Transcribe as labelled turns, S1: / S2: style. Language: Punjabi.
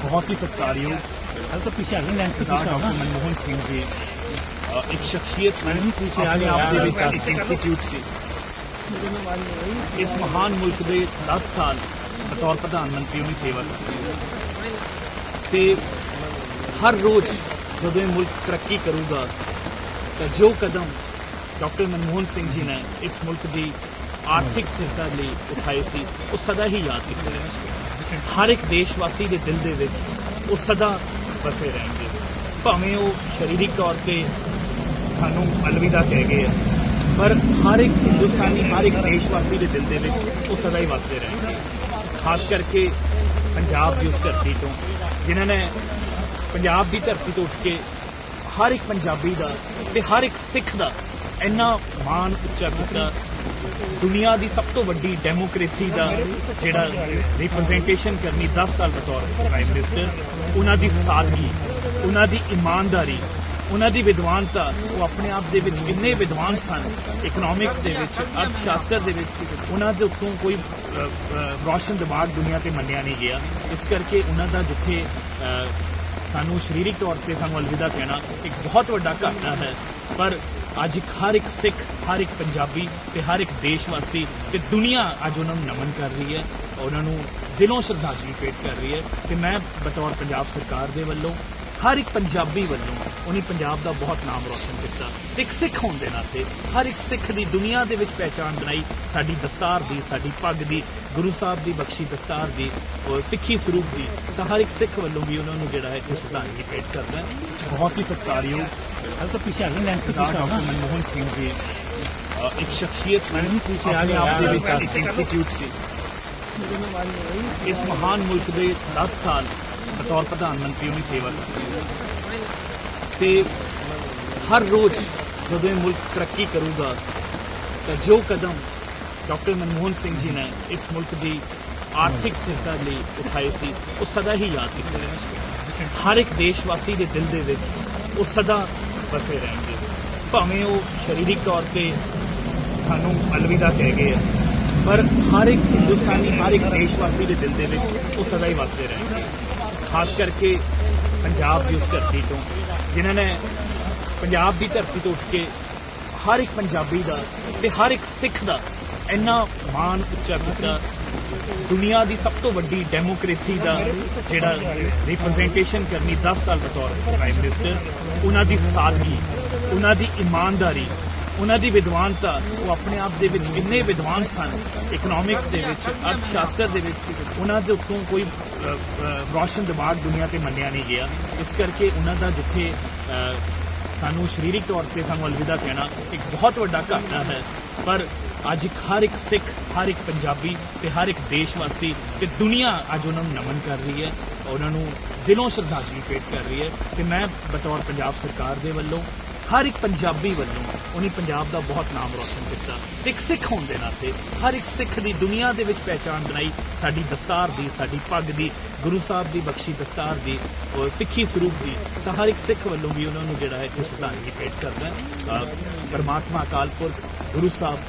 S1: बहुत ही सत्कारयोग
S2: कल तो पीछे आ गए लेंस से पीछे
S1: ਸਰਦਾਰ
S2: आओ
S1: ਡਾਕਟਰ
S2: ना
S1: ਮਨਮੋਹਨ ਸਿੰਘ ਜੀ ਅ, ਇੱਕ ਸ਼ਖਸੀਅਤ
S2: ਮੈਂ ਵੀ ਪਿੱਛੇ ਆ
S1: ਆਪਣੇ
S2: ਗਿਆ
S1: ਆਪ ਦੇ ਵਿੱਚ
S2: ਯਾਰ।
S1: ਇੱਕ ਇੰਸਟੀਚਿਊਟ ਸੀ ਇਸ ਮਹਾਨ ਮੁਲਕ ਦੇ 10 ਸਾਲ ਬਤੌਰ ਪ੍ਰਧਾਨ ਮੰਤਰੀ ਉਹਨੇ ਸੇਵਾ ਕੀਤੀ ਤੇ ਹਰ ਰੋਜ਼ ਜਦੋਂ ਇਹ ਮੁਲਕ ਤਰੱਕੀ ਕਰੂਗਾ ਤਾਂ ਜੋ ਕਦਮ ਡਾਕਟਰ ਮਨਮੋਹਨ ਸਿੰਘ ਜੀ ਨੇ ਇਸ ਮੁਲਕ ਦੀ ਆਰਥਿਕ ਸਥਿਰਤਾ ਲਈ ਉਠਾਏ ਸੀ ਉਹ ਸਦਾ ਹੀ ਯਾਦ ਕੀਤੇ ਰਹਿਣਗੇ ਹਰ ਇੱਕ ਦੇਸ਼ਵਾਸੀ ਦੇ ਦਿਲ ਦੇ ਵਿੱਚ ਉਹ ਸਦਾ ਵਸੇ ਰਹਿਣਗੇ। ਭਾਵੇਂ ਉਹ ਸਰੀਰਕ ਤੌਰ ਤੇ ਸਾਨੂੰ ਅਲਵਿਦਾ ਕਹਿ ਗਏ ਆ, ਪਰ ਹਰ ਇੱਕ ਹਿੰਦੁਸਤਾਨੀ, ਹਰ ਇੱਕ ਦੇਸ਼ਵਾਸੀ ਦੇ ਦਿਲ ਦੇ ਵਿੱਚ ਉਹ ਸਦਾ ਹੀ ਵਸਦੇ ਰਹਿਣਗੇ। ਖਾਸ ਕਰਕੇ ਪੰਜਾਬ ਦੀ ਉਸ ਧਰਤੀ ਤੋਂ, ਜਿਨ੍ਹਾਂ ਨੇ ਪੰਜਾਬ ਦੀ ਧਰਤੀ ਤੋਂ ਉੱਠ ਕੇ ਹਰ ਇੱਕ ਪੰਜਾਬੀ ਦਾ ਤੇ ਹਰ ਇੱਕ ਸਿੱਖ ਦਾ ਇੰਨਾ ਮਾਣ ਉੱਚਾ ਕੀਤਾ। ਦੁਨੀਆ ਦੀ ਸਭ ਤੋਂ ਵੱਡੀ ਡੈਮੋਕ੍ਰੇਸੀ ਦਾ ਜਿਹੜਾ ਰਿਪਰੈਜ਼ੈਂਟੇਸ਼ਨ ਕਰਨੀ 10 ਸਾਲ ਬਤੌਰ ਪ੍ਰਾਈਮ ਮਿਨਿਸਟਰ ਉਹਨਾਂ ਦੀ ਸਾਦਗੀ ਉਹਨਾਂ ਦੀ ਇਮਾਨਦਾਰੀ ਉਹਨਾਂ ਦੀ ਵਿਦਵਾਨਤਾ ਉਹ ਆਪਣੇ ਆਪ ਦੇ ਵਿੱਚ ਇੰਨੇ ਵਿਦਵਾਨ ਸਨ ਇਕਨੋਮਿਕਸ ਦੇ ਵਿੱਚ ਅਰਥ ਸ਼ਾਸਤਰ ਦੇ ਵਿੱਚ ਉਹਨਾਂ ਦੇ ਉੱਤੋਂ ਕੋਈ ਅ, ਰੌਸ਼ਨ ਦਿਮਾਗ ਦੁਨੀਆ ਤੇ ਮੰਨਿਆ ਨਹੀਂ ਗਿਆ। ਇਸ ਕਰਕੇ ਉਹਨਾਂ ਦਾ ਜਿੱਥੇ ਸਾਨੂੰ ਸਰੀਰਕ ਤੌਰ ਤੇ ਸਾਨੂੰ ਅਲਵਿਦਾ ਕਹਿਣਾ ਇੱਕ ਬਹੁਤ ਵੱਡਾ ਘਾਟਾ ਹੈ। ਪਰ ਅੱਜ ਹਰ ਇੱਕ ਸਿੱਖ, ਹਰ ਇੱਕ ਪੰਜਾਬੀ ਤੇ ਹਰ ਇੱਕ ਦੇਸ਼ਵਾਸੀ ਤੇ ਦੁਨੀਆ ਅੱਜ ਉਹਨਾਂ ਨੂੰ ਨਮਨ ਕਰ ਰਹੀ ਹੈ ਉਹਨਾਂ ਨੂੰ ਦਿਲੋਂ ਸ਼ਰਧਾਂਜਲੀ ਭੇਟ ਕਰ ਰਹੀ ਹੈ। ਤੇ ਮੈਂ ਬਤੌਰ ਪੰਜਾਬ ਸਰਕਾਰ ਦੇ ਵੱਲੋਂ, ਹਰ ਇੱਕ ਪੰਜਾਬੀ ਵੱਲੋਂ ਉਹਨੇ ਪੰਜਾਬ ਦਾ ਬਹੁਤ ਨਾਮ ਰੋਸ਼ਨ ਕੀਤਾ। ਤੇ ਇੱਕ ਸਿੱਖ ਹੋਣ ਦੇ ਨਾਤੇ ਹਰ ਇੱਕ ਸਿੱਖ ਦੀ ਦੁਨੀਆ ਦੇ ਵਿੱਚ ਪਹਿਚਾਣ ਬਣਾਈ। ਸਾਡੀ ਦਸਤਾਰ ਦੀ, ਸਾਡੀ ਪੱਗ ਦੀ, ਗੁਰੂ ਸਾਹਿਬ ਦੀ ਬਖਸ਼ੀ ਦਸਤਾਰ ਦੀ ਸਿੱਖੀ ਸਰੂਪ ਦੀ, ਤਾਂ ਹਰ ਇੱਕ ਸਿੱਖ ਵੱਲੋਂ ਵੀ ਉਹਨਾਂ ਨੂੰ ਜਿਹੜਾ ਹੈ ਕਿ ਸ਼ਰਧਾਂਜਲੀ ਭੇਟ ਕਰਦਾ ਬਹੁਤ ਹੀ ਸਤਿਕਾਰਯੋਗ
S2: तो पीछे आ गए लेंस से
S1: ਸਰਦਾਰ
S2: पीछे आओ
S1: ਡਾਕਟਰ
S2: ना
S1: ਮਨਮੋਹਨ ਸਿੰਘ ਜੀ ਅ, ਇੱਕ ਸ਼ਖਸੀਅਤ
S2: ਮੈਂ ਵੀ ਪਿੱਛੇ ਆ
S1: ਆਪਣੇ
S2: ਗਿਆ
S1: ਆਪ ਦੇ
S2: ਯਾਰ।
S1: ਵਿੱਚ ਇੱਕ ਇੰਸਟੀਚਿਊਟ ਸੀ ਇਸ ਮਹਾਨ ਮੁਲਕ ਦੇ 10 ਸਾਲ ਬਤੌਰ ਪ੍ਰਧਾਨ ਮੰਤਰੀ ਉਹਨੇ ਸੇਵਾ ਕੀਤੀ ਤੇ ਹਰ ਰੋਜ਼ ਜਦੋਂ ਇਹ ਮੁਲਕ ਤਰੱਕੀ ਕਰੂਗਾ ਤਾਂ ਜੋ ਕਦਮ ਡਾਕਟਰ ਮਨਮੋਹਨ ਸਿੰਘ ਜੀ ਨੇ ਇਸ ਮੁਲਕ ਦੀ ਆਰਥਿਕ ਸਥਿਰਤਾ ਲਈ ਉਠਾਏ ਸੀ ਉਹ ਸਦਾ ਹੀ ਯਾਦ ਕੀਤੇ ਰਹਿਣਗੇ ਹਰ ਇੱਕ ਦੇਸ਼ਵਾਸੀ ਦੇ ਦਿਲ ਦੇ ਵਿੱਚ ਉਹ ਸਦਾ ਵਸੇ ਰਹਿਣਗੇ ਭਾਵੇਂ ਉਹ ਸਰੀਰਕ ਤੌਰ ਤੇ ਸਾਨੂੰ ਅਲਵਿਦਾ ਕਹਿ ਗਏ ਆ, ਪਰ ਹਰ ਇੱਕ ਹਿੰਦੁਸਤਾਨੀ, ਹਰ ਇੱਕ ਦੇਸ਼ਵਾਸੀ ਦੇ ਦਿਲ ਦੇ ਵਿੱਚ ਉਹ ਸਦਾ ਹੀ ਵਸਦੇ ਰਹਿਣਗੇ ਖਾਸ ਕਰਕੇ ਪੰਜਾਬ ਦੀ ਉਸ ਧਰਤੀ ਤੋਂ, ਜਿਨ੍ਹਾਂ ਨੇ ਪੰਜਾਬ ਦੀ ਧਰਤੀ ਤੋਂ ਉੱਠ ਕੇ ਹਰ ਇੱਕ ਪੰਜਾਬੀ ਦਾ ਤੇ ਹਰ ਇੱਕ ਸਿੱਖ ਦਾ ਇੰਨਾ ਮਾਣ ਉੱਚਾ ਕੀਤਾ ਦੁਨੀਆ ਦੀ ਸਭ ਤੋਂ ਵੱਡੀ ਡੈਮੋਕ੍ਰੇਸੀ ਦਾ ਜਿਹੜਾ ਰਿਪਰੈਜ਼ੈਂਟੇਸ਼ਨ ਕਰਨੀ 10 ਸਾਲ ਬਤੌਰ ਪ੍ਰਾਈਮ ਮਿਨਿਸਟਰ ਉਹਨਾਂ ਦੀ ਸਾਦਗੀ ਉਹਨਾਂ ਦੀ ਇਮਾਨਦਾਰੀ ਉਹਨਾਂ ਦੀ ਵਿਦਵਾਨਤਾ ਉਹ ਆਪਣੇ ਆਪ ਦੇ ਵਿੱਚ ਇੰਨੇ ਵਿਦਵਾਨ ਸਨ ਇਕਨੋਮਿਕਸ ਦੇ ਵਿੱਚ ਅਰਥ ਸ਼ਾਸਤਰ ਦੇ ਵਿੱਚ ਉਹਨਾਂ ਦੇ ਉੱਤੋਂ ਕੋਈ ਅ, ਰੌਸ਼ਨ ਦਿਮਾਗ ਦੁਨੀਆ ਤੇ ਮੰਨਿਆ ਨਹੀਂ ਗਿਆ। ਇਸ ਕਰਕੇ ਉਹਨਾਂ ਦਾ ਜਿੱਥੇ ਸਾਨੂੰ ਸਰੀਰਕ ਤੌਰ ਤੇ ਸਾਨੂੰ ਅਲਵਿਦਾ ਕਹਿਣਾ ਇੱਕ ਬਹੁਤ ਵੱਡਾ ਘਾਟਾ ਹੈ। ਪਰ ਅੱਜ ਹਰ ਇੱਕ ਸਿੱਖ, ਹਰ ਇੱਕ ਪੰਜਾਬੀ ਤੇ ਹਰ ਇੱਕ ਦੇਸ਼ਵਾਸੀ ਤੇ ਦੁਨੀਆ ਅੱਜ ਉਹਨਾਂ ਨੂੰ ਨਮਨ ਕਰ ਰਹੀ ਹੈ ਉਹਨਾਂ ਨੂੰ ਦਿਲੋਂ ਸ਼ਰਧਾਂਜਲੀ ਭੇਟ ਕਰ ਰਹੀ ਹੈ। ਤੇ ਮੈਂ ਬਤੌਰ ਪੰਜਾਬ ਸਰਕਾਰ ਦੇ ਵੱਲੋਂ, ਹਰ ਇੱਕ ਪੰਜਾਬੀ ਵੱਲੋਂ ਉਹਨੇ ਪੰਜਾਬ ਦਾ ਬਹੁਤ ਨਾਮ ਰੋਸ਼ਨ ਕੀਤਾ ਤੇ ਇੱਕ ਸਿੱਖ ਹੋਣ ਦੇ ਨਾਤੇ ਹਰ ਇੱਕ ਸਿੱਖ ਦੀ ਦੁਨੀਆ ਦੇ ਵਿੱਚ ਪਹਿਚਾਣ ਬਣਾਈ, ਸਾਡੀ ਦਸਤਾਰ ਦੀ, ਸਾਡੀ ਪੱਗ ਦੀ, ਗੁਰੂ ਸਾਹਿਬ ਦੀ ਬਖਸ਼ੀ ਦਸਤਾਰ ਦੀ ਸਿੱਖੀ ਸਰੂਪ ਦੀ, ਤਾਂ ਹਰ ਇੱਕ ਸਿੱਖ ਵੱਲੋਂ ਵੀ ਉਹਨਾਂ ਨੂੰ ਜਿਹੜਾ ਹੈ ਕਿ ਸ਼ਰਧਾਂਜਲੀ ਭੇਟ ਕਰਦਾ ਹੈ। ਪਰਮਾਤਮਾ ਅਕਾਲ ਪੁਰਖ, ਗੁਰੂ ਸਾਹਿਬ